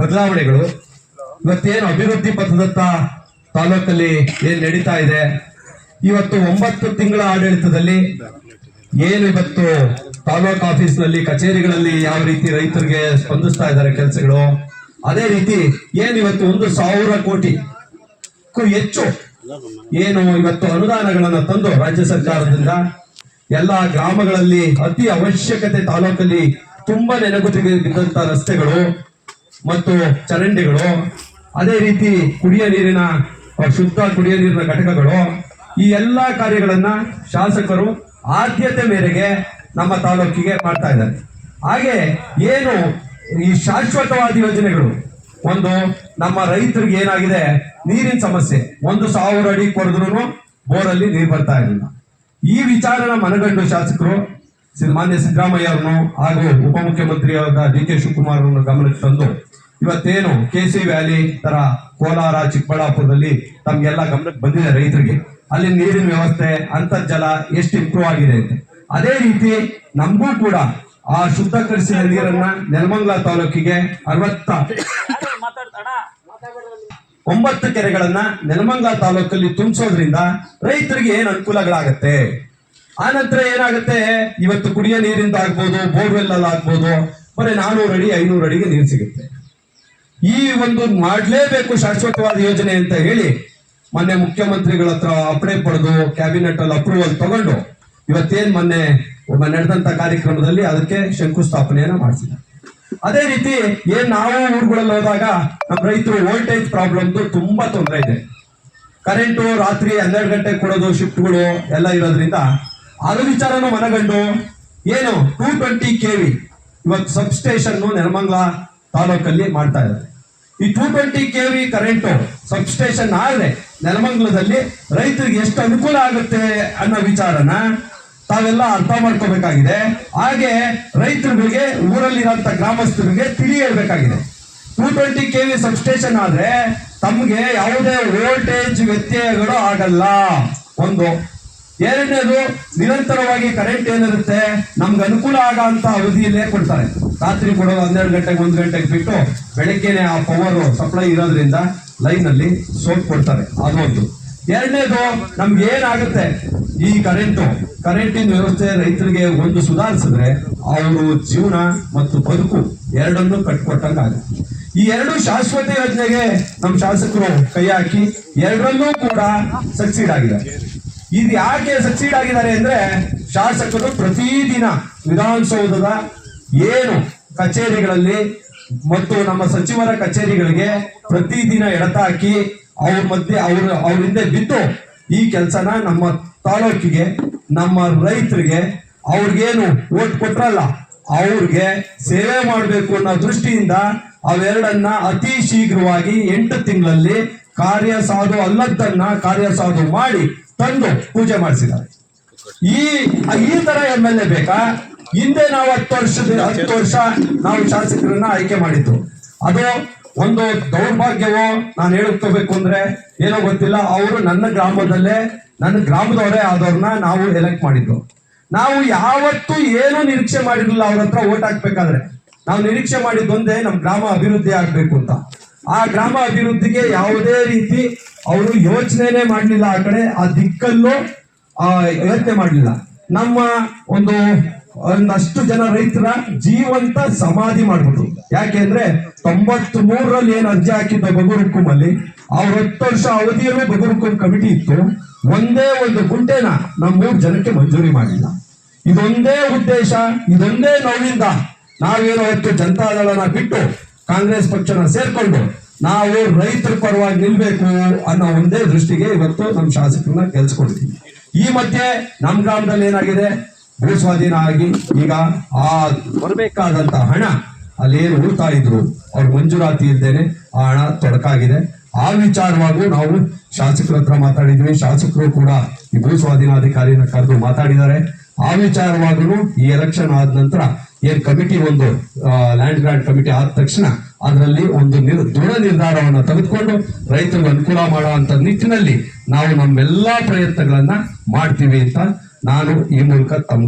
ಬದಲಾವಣೆಗಳು. ಇವತ್ತೇನು ಅಭಿವೃದ್ಧಿ ಪಥದತ್ತ ತಾಲೂಕಲ್ಲಿ ಏನ್ ನಡೀತಾ ಇದೆ? ಇವತ್ತು ಒಂಬತ್ತು ತಿಂಗಳ ಆಡಳಿತದಲ್ಲಿ ಏನು ಇವತ್ತು ತಾಲೂಕ್ ಆಫೀಸ್ನಲ್ಲಿ, ಕಚೇರಿಗಳಲ್ಲಿ ಯಾವ ರೀತಿ ರೈತರಿಗೆ ಸ್ಪಂದಿಸ್ತಾ ಇದ್ದಾರೆ ಕೆಲಸಗಳು? ಅದೇ ರೀತಿ ಏನು ಇವತ್ತು ಒಂದು ಸಾವಿರ ಕೋಟಿ ಹೆಚ್ಚು ಏನು ಇವತ್ತು ಅನುದಾನಗಳನ್ನು ತಂದು ರಾಜ್ಯ ಸರ್ಕಾರದಿಂದ ಎಲ್ಲ ಗ್ರಾಮಗಳಲ್ಲಿ ಅತಿ ಅವಶ್ಯಕತೆ ತಾಲೂಕಲ್ಲಿ ತುಂಬಾ ನೆನಗುತ್ತಿಗೆ ಬಿದ್ದಂತ ರಸ್ತೆಗಳು. ಮತ್ತು ಚರಂಡಿಗಳು, ಅದೇ ರೀತಿ ಕುಡಿಯ ನೀರಿನ ಶುದ್ಧ ಕುಡಿಯ ನೀರಿನ ಘಟಕಗಳು, ಈ ಎಲ್ಲಾ ಕಾರ್ಯಗಳನ್ನು ಶಾಸಕರು ಆದ್ಯತೆ ಮೇರೆಗೆ ನಮ್ಮ ತಾಲೂಕಿಗೆ ಮಾಡ್ತಾ ಇದ್ದಾರೆ. ಹಾಗೆ ಏನು ಈ ಶಾಶ್ವತವಾದ ಯೋಜನೆಗಳು, ಒಂದು ನಮ್ಮ ರೈತರಿಗೆ ಏನಾಗಿದೆ, ನೀರಿನ ಸಮಸ್ಯೆ, ಒಂದು ಸಾವಿರ ಅಡಿ ಕೊರೆದ್ರು ಬೋರಲ್ಲಿ ನೀರು ಬರ್ತಾ ಇರಲಿಲ್ಲ. ಈ ವಿಚಾರನ ಮನಗಂಡು ಶಾಸಕರು ಮಾನ್ಯ ಸಿದ್ದರಾಮಯ್ಯ ಅವರನ್ನು ಹಾಗೂ ಉಪಮುಖ್ಯಮಂತ್ರಿಯಾದ ಡಿ ಕೆ ಶಿವಕುಮಾರ್ ಅವರನ್ನು ಗಮನಕ್ಕೆ ತಂದು, ಇವತ್ತೇನು ಕೆ ಸಿ ವ್ಯಾಲಿ ತರ ಕೋಲಾರ, ಚಿಕ್ಕಬಳ್ಳಾಪುರದಲ್ಲಿ ತಮ್ಗೆಲ್ಲ ಗಮನಕ್ಕೆ ಬಂದಿದೆ ರೈತರಿಗೆ. ಅಲ್ಲಿ ನೀರಿನ ವ್ಯವಸ್ಥೆ, ಅಂತರ್ಜಲ ಎಷ್ಟು ಇಂಪ್ರೂವ್ ಆಗಿದೆ ಅಂತ. ಅದೇ ರೀತಿ ನಮಗೂ ಕೂಡ ಆ ಶುದ್ಧಕರಿಸಿದ ನೀರನ್ನ ನೆಲಮಂಗಲ ತಾಲೂಕಿಗೆ ಅರವತ್ತ ಒಂಬತ್ತು ಕೆರೆಗಳನ್ನ ನೆಲಮಂಗಲ ತಾಲೂಕಲ್ಲಿ ತುಂಬಿಸೋದ್ರಿಂದ ರೈತರಿಗೆ ಏನು ಅನುಕೂಲಗಳಾಗತ್ತೆ? ಆ ನಂತರ ಏನಾಗುತ್ತೆ? ಇವತ್ತು ಕುಡಿಯೋ ನೀರಿಂದ ಆಗ್ಬೋದು ಬೋರ್ವೆಲ್ ಅಲ್ಲಿ ಆಗ್ಬೋದು, ಬರೀ ನಾನೂರು ಅಡಿ, ಐನೂರು ಅಡಿಗೆ ನೀರು ಸಿಗುತ್ತೆ. ಈ ಒಂದು ಮಾಡಲೇಬೇಕು ಶಾಶ್ವತವಾದ ಯೋಜನೆ ಅಂತ ಹೇಳಿ ಮೊನ್ನೆ ಮುಖ್ಯಮಂತ್ರಿಗಳ ಹತ್ರ ಅಪ್ಡೆ ಪಡೆದು ಕ್ಯಾಬಿನೆಟ್ ಅಲ್ಲಿ ಅಪ್ರೂವಲ್ ತಗೊಂಡು ಇವತ್ತೇನ್ ಮೊನ್ನೆ ನಡೆದಂತ ಕಾರ್ಯಕ್ರಮದಲ್ಲಿ ಅದಕ್ಕೆ ಶಂಕುಸ್ಥಾಪನೆಯನ್ನ ಮಾಡಿಸಿದ್ದಾರೆ. ಅದೇ ರೀತಿ ಏನ್ ನಾವು ಊರುಗಳಲ್ಲಿ ಹೋದಾಗ ನಮ್ಮ ರೈತರು ವೋಲ್ಟೇಜ್ ಪ್ರಾಬ್ಲಮ್ ತುಂಬಾ ತೊಂದರೆ ಇದೆ. ಕರೆಂಟು ರಾತ್ರಿ ಹನ್ನೆರಡು ಗಂಟೆಗೆ ಕೊಡೋದು ಶಿಫ್ಟ್ಗಳು ಎಲ್ಲ ಇರೋದ್ರಿಂದ ಅದು ವಿಚಾರನೂ ಮನಗಂಡು ಏನು ಟೂ ಟ್ವೆಂಟಿ ಕೆ ವಿ ಇವತ್ತು ಸಬ್ ಸ್ಟೇಷನ್ ನೆಲಮಂಗ್ಲ ತಾಲೂಕಲ್ಲಿ ಮಾಡ್ತಾ ಇದ್ದಾರೆ. ಈ two twenty K V current sub station ಆದ್ರೆ ನೆಲಮಂಗ್ಲದಲ್ಲಿ ರೈತರಿಗೆ ಎಷ್ಟು ಅನುಕೂಲ ಆಗುತ್ತೆ ಅನ್ನೋ ವಿಚಾರನ ತಾವೆಲ್ಲ ಅರ್ಥ ಮಾಡ್ಕೋಬೇಕಾಗಿದೆ. ಹಾಗೆ ರೈತರಿಗೆ ಊರಲ್ಲಿರೋಂಥ ಗ್ರಾಮಸ್ಥರಿಗೆ ತಿಳಿ ಹೇಳ್ಬೇಕಾಗಿದೆ two twenty KV sub station ಆದ್ರೆ ತಮಗೆ ಯಾವುದೇ ವೋಲ್ಟೇಜ್ ವ್ಯತ್ಯಯಗಳು ಆಗಲ್ಲ. ಒಂದು ಎರಡನೇದು ನಿರಂತರವಾಗಿ ಕರೆಂಟ್ ಏನಿರುತ್ತೆ, ನಮ್ಗೆ ಅನುಕೂಲ ಆಗ ಅಂತ ಅವಧಿಯಲ್ಲೇ ಕೊಡ್ತಾರೆ. ರಾತ್ರಿ ಕೊಡೋದು ಹನ್ನೆರಡು ಗಂಟೆಗೆ ಒಂದು ಗಂಟೆಗೆ ಬಿಟ್ಟು ಬೆಳಗ್ಗೆನೆ ಆ ಪವರ್ ಸಪ್ಲೈ ಇರೋದ್ರಿಂದ ಲೈನ್ ಅಲ್ಲಿ ಸೋಪ್ ಕೊಡ್ತಾರೆ. ಅದೊಂದು. ಎರಡನೇದು ನಮ್ಗೆ ಏನಾಗುತ್ತೆ? ಈ ಕರೆಂಟು ಕರೆಂಟಿನ ವ್ಯವಸ್ಥೆ ರೈತರಿಗೆ ಒಂದು ಸುಧಾರಿಸಿದ್ರೆ ಅವರು ಜೀವನ ಮತ್ತು ಬದುಕು ಎರಡನ್ನೂ ಕಟ್ಕೊಟ್ಟಂಗಾಗುತ್ತೆ ಈ ಎರಡು ಶಾಶ್ವತ ಯೋಜನೆಗೆ ನಮ್ಮ ಶಾಸಕರು ಕೈ ಹಾಕಿ, ಎರಡರಲ್ಲೂ ಕೂಡ ಸಕ್ಸೀಡ್ ಆಗಿದೆ. ಇದು ಯಾಕೆ ಸಕ್ಸೀಡ್ ಆಗಿದ್ದಾರೆ ಅಂದ್ರೆ ಶಾಸಕರು ಪ್ರತಿದಿನ ವಿಧಾನಸೌಧದ ಏನು ಕಚೇರಿಗಳಲ್ಲಿ ಮತ್ತು ನಮ್ಮ ಸಚಿವರ ಕಚೇರಿಗಳಿಗೆ ಪ್ರತಿದಿನ ಎಡತಾಕಿ ಅವ್ರ ಮಧ್ಯೆ ಅವ್ರ ಅವ್ರ ಹಿಂದೆ ಬಿದ್ದು ಈ ಕೆಲಸನ ನಮ್ಮ ತಾಲೂಕಿಗೆ, ನಮ್ಮ ರೈತರಿಗೆ ಅವ್ರಿಗೇನು ಓಟ್ ಕೊಟ್ರಲ್ಲ, ಅವ್ರಿಗೆ ಸೇವೆ ಮಾಡಬೇಕು ಅನ್ನೋ ದೃಷ್ಟಿಯಿಂದ ಅವೆರಡನ್ನ ಅತಿ ಶೀಘ್ರವಾಗಿ ಎಂಟು ತಿಂಗಳಲ್ಲಿ ಕಾರ್ಯ ಸಾಧು ಅಲ್ಲದ್ದನ್ನ ಕಾರ್ಯ ಸಾಧು ಮಾಡಿ ತಂದು ಪೂಜೆ ಮಾಡಿಸಿದ್ದಾರೆ. ಈ ಈ ತರ ಎಂ ಎಲ್ ಎ ಬೇಕಾ? ಹಿಂದೆ ನಾವು ಹತ್ತು ವರ್ಷದ ಹತ್ತು ವರ್ಷ ನಾವು ಶಾಸಕರನ್ನ ಆಯ್ಕೆ ಮಾಡಿದ್ದು. ಅದು ಒಂದು ದೌರ್ಭಾಗ್ಯವೋ ನಾನು ಹೇಳ್ಕೋಬೇಕು ಅಂದ್ರೆ ಏನೋ ಗೊತ್ತಿಲ್ಲ. ಅವರು ನನ್ನ ಗ್ರಾಮದಲ್ಲೇ, ನನ್ನ ಗ್ರಾಮದವರೇ ಆದವ್ರನ್ನ ನಾವು ಎಲೆಕ್ಟ್ ಮಾಡಿದ್ದು. ನಾವು ಯಾವತ್ತೂ ಏನು ನಿರೀಕ್ಷೆ ಮಾಡಿರಲಿಲ್ಲ ಅವ್ರ ಹತ್ರ ಓಟ್ ಹಾಕ್ಬೇಕಾದ್ರೆ. ನಾವು ನಿರೀಕ್ಷೆ ಮಾಡಿದ್ದೊಂದೇ ನಮ್ಮ ಗ್ರಾಮ ಅಭಿವೃದ್ಧಿ ಆಗ್ಬೇಕು ಅಂತ. ಆ ಗ್ರಾಮ ಅಭಿವೃದ್ಧಿಗೆ ಯಾವುದೇ ರೀತಿ ಅವರು ಯೋಚನೆನೇ ಮಾಡಲಿಲ್ಲ ಆ ಕಡೆ, ಆ ದಿಕ್ಕಲ್ಲೂ ಆ ಯೋಚನೆ ಮಾಡಲಿಲ್ಲ. ನಮ್ಮ ಒಂದು, ಒಂದಷ್ಟು ಜನ ರೈತರ ಜೀವಂತ ಸಮಾಧಿ ಮಾಡ್ಬಿಟ್ರು. ಯಾಕೆಂದ್ರೆ ತೊಂಬತ್ ಮೂರರಲ್ಲಿ ಏನು ಅರ್ಜಿ ಹಾಕಿದ್ದ ಬಗುರುಕುಮಲ್ಲಿ ಅವ್ರ ಹತ್ತು ವರ್ಷ ಅವಧಿಯಲ್ಲೂ ಬಗುರುಕುಂ ಕಮಿಟಿ ಇತ್ತು. ಒಂದೇ ಒಂದು ಗುಂಟೆನ ನಮ್ಮ ಮೂರು ಜನಕ್ಕೆ ಮಂಜೂರಿ ಮಾಡಿಲ್ಲ. ಇದೊಂದೇ ಉದ್ದೇಶ, ಇದೊಂದೇ ನೋವಿಂದ ನಾವೇನೋ ಹೊತ್ತು ಜನತಾದಳನ ಬಿಟ್ಟು ಕಾಂಗ್ರೆಸ್ ಪಕ್ಷನ ಸೇರ್ಕೊಂಡು ನಾವು ರೈತರ ಪರವಾಗಿ ನಿಲ್ಬೇಕು ಅನ್ನೋ ಒಂದೇ ದೃಷ್ಟಿಗೆ ಇವತ್ತು ನಮ್ಮ ಶಾಸಕರನ್ನ ಗೆಲ್ಸ್ಕೊಂಡಿದ್ದೀವಿ ಈ ಮಧ್ಯೆ ನಮ್ಮ ಗ್ರಾಮದಲ್ಲಿ ಏನಾಗಿದೆ? ಭೂ ಸ್ವಾಧೀನ ಆಗಿ ಈಗ ಆ ಬರಬೇಕಾದಂತ ಹಣ ಅಲ್ಲೇನು ಉಳ್ತಾ ಇದ್ರು. ಅವ್ರ ಮಂಜೂರಾತಿ ಇಲ್ದೇನೆ ಆ ಹಣ ತೊಡಕಾಗಿದೆ. ಆ ವಿಚಾರವಾಗೂ ನಾವು ಶಾಸಕರ ಹತ್ರ ಮಾತಾಡಿದ್ವಿ ಶಾಸಕರು ಕೂಡ ಈ ಭೂ ಸ್ವಾಧೀನಾಧಿಕಾರಿನ ಕರೆದು ಮಾತಾಡಿದ್ದಾರೆ. ಆ ವಿಚಾರವಾಗೂ ಈ ಎಲೆಕ್ಷನ್ ಆದ ನಂತರ ಏನ್ ಕಮಿಟಿ ಒಂದು ಲ್ಯಾಂಡ್ ಗ್ರಾಂಟ್ ಕಮಿಟಿ ಆದ ತಕ್ಷಣ ಅದರಲ್ಲಿ ಒಂದು ನಿರ್, ದೃಢ ನಿರ್ಧಾರವನ್ನು ತೆಗೆದುಕೊಂಡು ರೈತರಿಗೆ ಅನುಕೂಲ ಮಾಡುವಂತ ನಿಟ್ಟಿನಲ್ಲಿ ನಾವು ನಮ್ಮೆಲ್ಲಾ ಪ್ರಯತ್ನಗಳನ್ನ ಮಾಡ್ತೀವಿ ಅಂತ ನಾನು ಈ ಮೂಲಕ ತಮ್ಗೆ